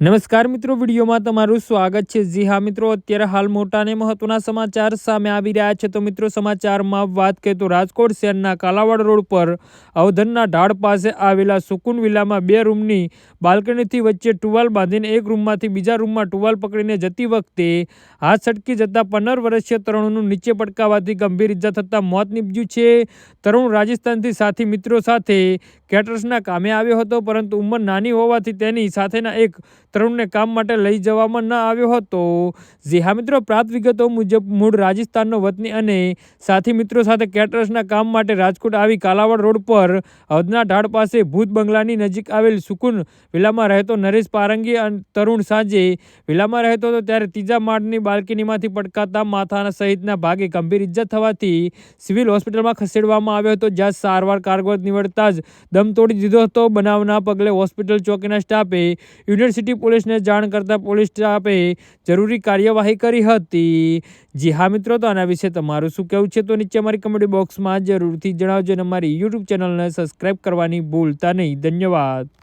નમસ્કાર મિત્રો, વિડીયોમાં તમારું સ્વાગત છે. જી હા મિત્રો, અત્યારે હાલ મોટા અને મહત્વના સમાચાર સામે આવી રહ્યા છે. તો મિત્રો, સમાચારમાં વાત કરીએ તો રાજકોટ શહેરના કાલાવાડ રોડ પર અવધનના ઢાળ પાસે આવેલા સુકુન વિલામાં બે રૂમની બાલ્કનીથી વચ્ચે ટુવાલ બાંધીને એક રૂમમાંથી બીજા રૂમમાં ટુવાલ પકડીને જતી વખતે હાથ છટકી જતા પંદર વર્ષીય તરુણનું નીચે પટકાવવાથી ગંભીર ઇજા થતાં મોત નીપજ્યું છે. તરુણ રાજસ્થાનથી સાથી મિત્રો સાથે કેટર્સના કામે આવ્યો હતો, પરંતુ ઉંમર નાની હોવાથી તેની સાથેના એક તરુણને કામ માટે લઈ જવામાં ન આવ્યો હતો. જી હા મિત્રો, પ્રાપ્ત વિગતો મુજબ મૂળ રાજસ્થાનનો વતની અને સાથી મિત્રો સાથે કેટરર્સના કામ માટે રાજકોટ આવી કાલાવડ રોડ પર હદના ઢાળ પાસે ભૂત બંગલાની નજીક આવેલ સુકુન વિલામાં રહેતો નરેશ પારંગી અને તરુણ સાંજે વિલામાં રહેતો હતો ત્યારે ત્રીજા માળની બાલ્કનીમાંથી પટકાતા માથાના સહિતના ભાગે ગંભીર ઇજા થવાથી સિવિલ હોસ્પિટલમાં ખસેડવામાં આવ્યો હતો, જ્યાં સારવાર કારગર નીવડતા જ દમ તોડી દીધો હતો. બનાવના પગલે હોસ્પિટલ ચોકીના સ્ટાફે યુનિવર્સિટી પોલીસને જાણ કરતા પોલીસ સ્ટાફે જરૂરી કાર્યવાહી કરી હતી. જી હા મિત્રો, તો આના વિશે તમારું શું કહેવું છે? તો નીચે અમારી કમેન્ટ બોક્સમાં જરૂરથી જણાવજો અને અમારી યુટ્યુબ ચેનલને સબસ્ક્રાઈબ કરવાની ભૂલતા નહીં. ધન્યવાદ.